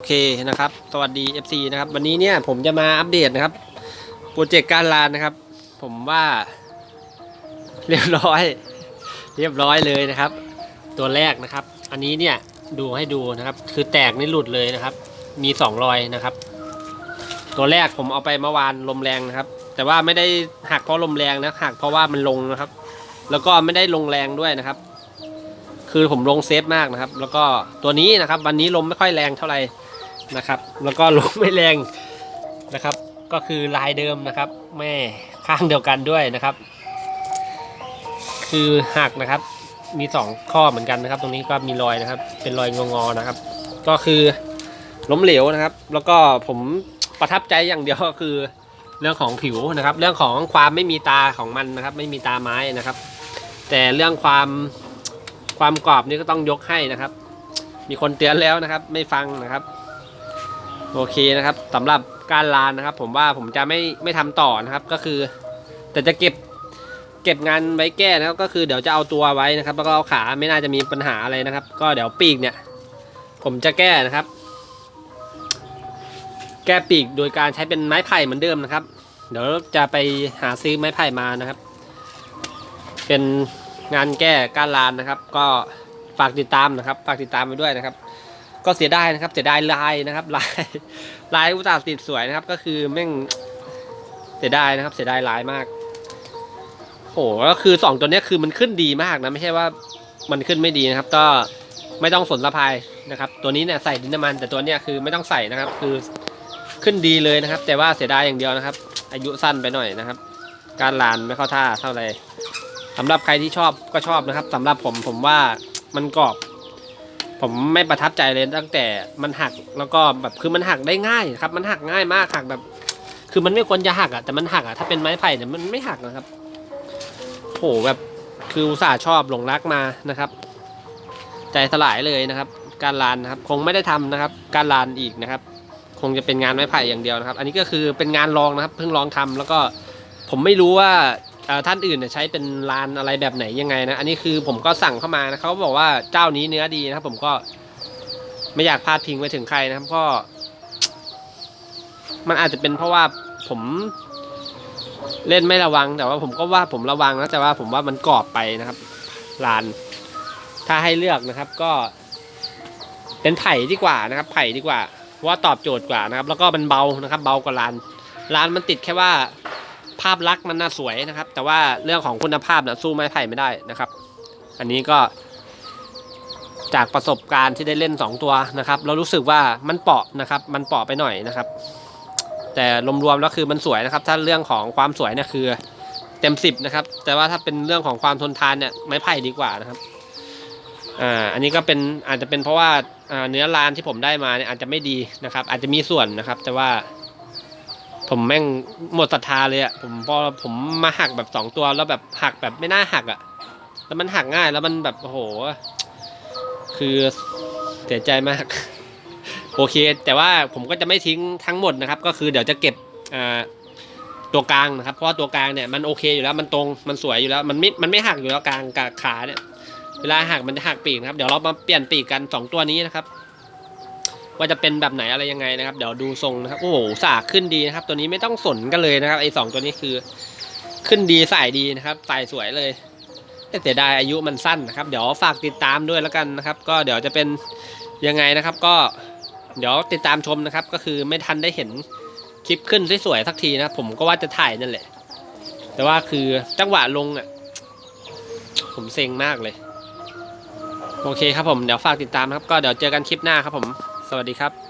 โอเคนะครับ สวัสดี FC นะครับ วันนี้เนี่ยผมจะมาอัปเดตนะครับ โปรเจกต์การลานนะครับ ผมว่า เรียบร้อย เรียบร้อยเลยนะครับ ตัวแรกนะครับ อันนี้เนี่ยดูให้ดูนะครับ คือแตกนี่หลุดเลยนะครับ มีสองรอยนะครับ ตัวแรกผมเอาไปเมื่อวานลมแรงนะครับ แต่ว่าไม่ได้หักเพราะลมแรงนะหักเพราะว่ามันลงนะครับ แล้วก็ไม่ได้ลงแรงด้วยนะครับ คือผมลงเซฟมากนะครับ แล้วก็ตัวนี้นะครับ วันนี้ลมไม่ค่อยแรงเท่าไหร่ นะครับ แล้วก็ลมไม่แรงนะครับ ก็คือลายเดิมนะครับ แม่ข้างเดียวกันด้วยนะครับ คือหักนะครับ มีสองข้อเหมือนกันนะครับ ตรงนี้ก็มีรอยนะครับ เป็นรอยงอๆนะครับ ก็คือล้มเหลวนะครับ แล้วก็ผมประทับใจอย่างเดียวก็คือเรื่องของผิวนะครับ เรื่องของความไม่มีตาของมันนะครับ ไม่มีตาไม้นะครับ แต่เรื่องความความกรอบนี่ก็ต้องยกให้นะครับ มีคนเตือนแล้วนะครับ ไม่ฟังนะครับ โอเคนะครับสำหรับการลานนะครับ ผมว่าผมจะไม่ไม่ทำต่อนะครับก็คือ แต่จะเก็บเก็บงานไว้แก้นะครับ ก็คือเดี๋ยวจะเอาตัวไว้นะครับ แล้วก็เอาขาไม่น่าจะมีปัญหาอะไรนะครับ ก็เดี๋ยวปีกเนี่ย ผมจะแก้นะครับ แก้ปีกโดยการใช้เป็นไม้ไผ่เหมือนเดิมนะครับ เดี๋ยวจะไปหาซื้อไม้ไผ่มานะครับ เป็นงานแก้การลานนะครับ ก็ฝากติดตามนะครับ ฝากติดตามไปด้วยนะครับ ก็เสียดายนะครับเสียดายลายนะครับลายลายอุตสาห์ติดสวยนะครับ ก็คือแม่งเสียดายนะครับ เสียดายลายมากโหก็คือสองตัวนี้คือมันขึ้นดีมากนะไม่ใช่ว่ามันขึ้นไม่ดีนะครับ ก็ไม่ต้องสนสะพายนะครับ ตัวนี้เนี่ยใส่ดินน้ำมัน แต่ตัวเนี้ยคือไม่ต้องใส่นะครับ คือขึ้นดีเลยนะครับ แต่ว่าเสียดายอย่างเดียวนะครับ อายุสั้นไปหน่อยนะครับ การลานไม่เข้าท่าเท่าไหร่สำหรับใครที่ชอบก็ชอบนะครับสำหรับผมผมว่ามันกรอบ ผมไม่ประทับใจเลยตั้งแต่มันหักแล้วก็แบบคือมันหักได้ง่ายครับ มันหักง่ายมากหักแบบ คือมันไม่ควรจะหักอะแต่มันหักอะถ้าเป็นไม้ไผ่เนี่ยมันไม่หักนะครับโหแบบคืออุตส่าห์ชอบหลงรักมานะครับ ใจสลายเลยนะครับ การลานนะครับ คงไม่ได้ทำนะครับ การลานอีกนะครับ คงจะเป็นงานไม้ไผ่อย่างเดียวนะครับ อันนี้ก็คือเป็นงานลองนะครับ เพิ่งลองทำแล้วก็ผมไม่รู้ว่า ท่านอื่นเนี่ยใช้เป็นลานอะไรแบบไหนยังไงนะ อันนี้คือผมก็สั่งเข้ามานะเขาบอกว่าเจ้านี้เนื้อดีนะครับ ผมก็ไม่อยากพาดพิงไปถึงใครนะครับก็ มันอาจจะเป็นเพราะว่าผมเล่นไม่ระวังแต่ว่าผมก็ว่าผมระวังนะแต่ว่าผมว่ามันกรอบไปนะครับลาน ถ้าให้เลือกนะครับ ก็ เป็นไผ่ดีกว่านะครับ ไผ่ดีกว่าเพราะว่าตอบโจทย์กว่านะครับ แล้วก็มันเบานะครับ เบากว่าลานลานมันติดแค่ว่า ภาพลักษณ์มันน่าสวยนะครับ แต่ว่าเรื่องของคุณภาพนะสู้ไม้ไผ่ไม่ได้นะครับ อันนี้ก็ จากประสบการณ์ที่ได้เล่น 2 ตัวนะครับ เรารู้สึกว่ามันเปาะนะครับ มันเปาะไปหน่อยนะครับ แต่รวมๆแล้วคือมันสวยนะครับ ถ้าเรื่องของความสวยเนี่ยคือเต็มสิบนะครับ แต่ว่าถ้าเป็นเรื่องของความทนทานเนี่ยไม้ไผ่ดีกว่านะครับอ่าอันนี้ก็เป็นอาจจะเป็นเพราะว่าเนื้อลานที่ผมได้มาเนี่ยอาจจะไม่ดีนะครับ อาจจะมีส่วนนะครับ แต่ว่า ผมแม่งหมดศรัทธาเลยอะผมพอผมมาหักแบบสองตัวแล้วแบบหักแบบไม่น่าหักอะแล้วมันหักง่ายแล้วมันแบบโอ้โห คือเสียใจมาก โอเค แต่ว่าผมก็จะไม่ทิ้งทั้งหมดนะครับ ก็คือเดี๋ยวจะเก็บอ่าตัวกลางนะครับ เพราะว่าตัวกลางเนี่ยมันโอเคอยู่แล้วมันตรงมันสวยอยู่แล้ว มันไม่มันไม่หักอยู่แล้วกลางกับขาเนี่ย เวลาหักมันจะหักปีกนะครับ เดี๋ยวเรามาเปลี่ยนปีกกันสองตัวนี้นะครับ ว่าจะเป็นแบบไหนอะไรยังไงนะครับ เดี๋ยวดูทรงนะครับโอ้โหสากขึ้นดีนะครับ ตัวนี้ไม่ต้องสนกันเลยนะครับไอ้สองตัวนี้คือ ขึ้นดีใส่ดีนะครับใส่สวยเลยแต่เสียดายอายุมันสั้นนะครับ เดี๋ยวฝากติดตามด้วยแล้วกันนะครับ ก็เดี๋ยวจะเป็นยังไงนะครับ ก็เดี๋ยวติดตามชมนะครับ ก็คือไม่ทันได้เห็นคลิปขึ้นสวยๆสักทีนะผมก็ว่าจะถ่ายนั่นแหละ แต่ว่าคือจังหวะลงอะผมเซ็งมากเลย โอเคครับผมเดี๋ยวฝากติดตามครับ ก็เดี๋ยวเจอกันคลิปหน้าครับผม สวัสดีครับ